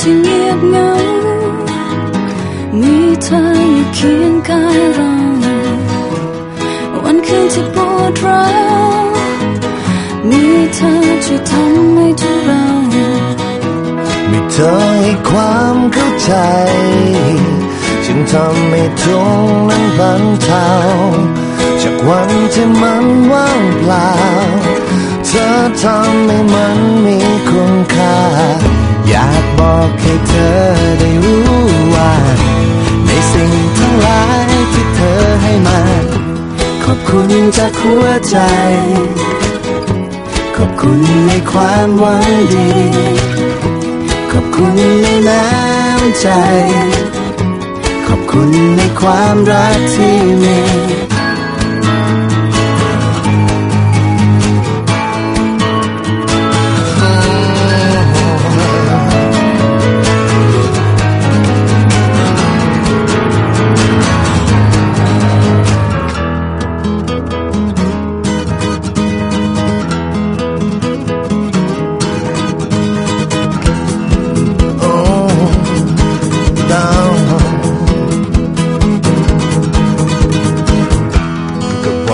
ที่เงียบเหงา มีเธออยู่เคียงกายเรา วันคืนที่ปวดร้าวมีเธอช่วยทำให้ทุกเรามีเธอให้ความเข้าใจจึงทำให้ทุกนั้นบรรเทาจากวันที่มันว่างเปล่า เธอทำให้มัน คุณจากหัวใจ ขอบคุณในความหวังดี ขอบคุณในน้ำใจ ขอบคุณในความรักที่มี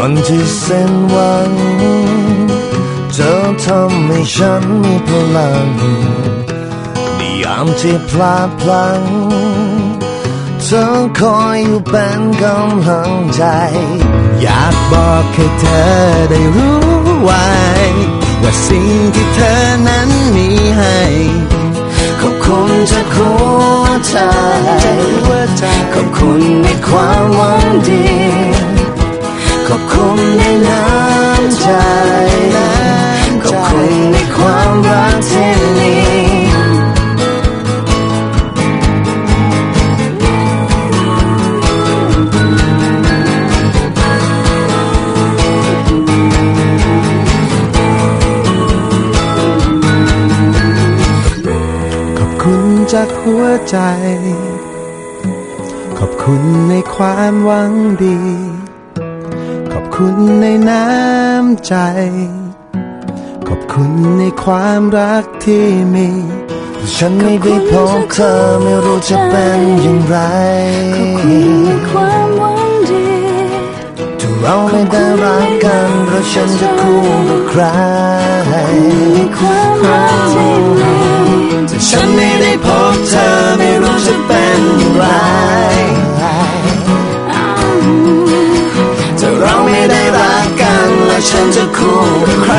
กับวันที่เส้นหวัง เธอทำให้ฉันมีพลังในยามที่พลาดพลั้งเธอคอยอยู่เป็นกำลังใจ อยากบอกให้เธอได้รู้ไว้ ว่าสิ่งที่เธอนั้นมีให้ขอบคุณจากหัวใจขอบคุณในความหวังดี จากหัวใจ ขอบคุณในความหวังดี ขอบคุณในน้ำใจ ขอบคุณในความรักที่มีฉันไม่ได้พบเธอไม่รู้จะเป็นอย่างไร ขอบคุณในความหวังดี ถ้าเราไม่ได้รักกันแล้วฉันจะคู่กับใคร ถ้าเ